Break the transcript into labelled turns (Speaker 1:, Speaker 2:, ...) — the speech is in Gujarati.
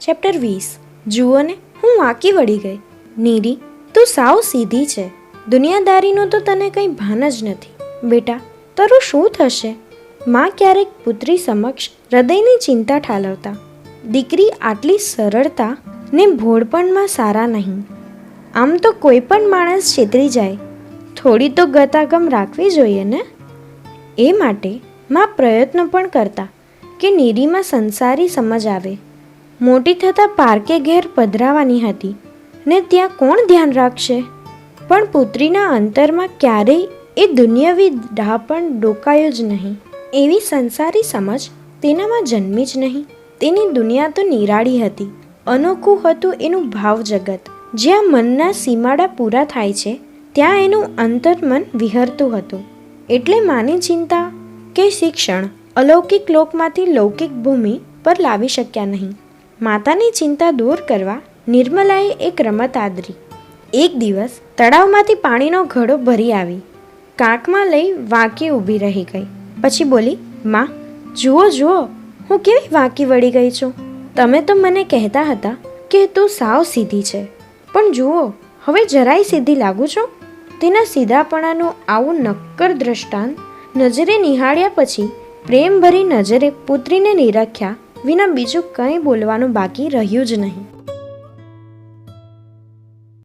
Speaker 1: ચેપ્ટર વીસ. જુઓ ને, હું વાંકી વળી ગઈ. નીરી, તું સાવ સીધી છે. દુનિયાદારીનું તો તને કંઈ ભાન જ નથી. બેટા, તારું શું થશે? માં ક્યારેક પુત્રી સમક્ષ હૃદયની ચિંતા ઠાલવતા. દીકરી આટલી સરળતા ને ભોળપણમાં સારા નહીં. આમ તો કોઈ પણ માણસ છેતરી જાય. થોડી તો ગતાગમ રાખવી જોઈએ ને? એ માટે માં પ્રયત્ન પણ કરતા કે નીરીમાં સંસારી સમજ આવે. મોટી થતાં પાર્કે ઘેર પધરાવાની હતી ને ત્યાં કોણ ધ્યાન રાખશે? પણ પુત્રીના અંતરમાં ક્યારેય એ દુનિયાવી ડાહ પણ ડોકાયો જ નહીં. એવી સંસારી સમજ તેનામાં જન્મી જ નહીં. તેની દુનિયા તો નિરાળી હતી. અનોખું હતું એનું ભાવ જગત. જ્યાં મનના સીમાડા પૂરા થાય છે, ત્યાં એનું અંતર્મન વિહરતું હતું. એટલે માની ચિંતા કે શિક્ષણ અલૌકિક લોકમાંથી લૌકિક ભૂમિ પર લાવી શક્યા નહીં. માતાની ચિંતા દૂર કરવા નિર્મલાએ એક રમત આદરી. એક દિવસ તળાવમાંથી પાણીનો ઘડો ભરી આવી. કાંકમાં લઈ વાંકી ઊભી રહી ગઈ. પછી બોલી, માં, જુઓ જુઓ, હું કેવી વાંકી વળી ગઈ છું? તમે તો મને કહેતા હતા કે તું સાવ સીધી છે. પણ જુઓ, હવે જરાય સીધી લાગુ છો? તેના સીધાપણાનું આવું નક્કર દ્રષ્ટાંત નજરે નિહાળ્યા પછી પ્રેમભરી નજરે પુત્રીને નિરખ્યા વિના બીજું કંઈ બોલવાનું બાકી રહ્યું જ નહીં.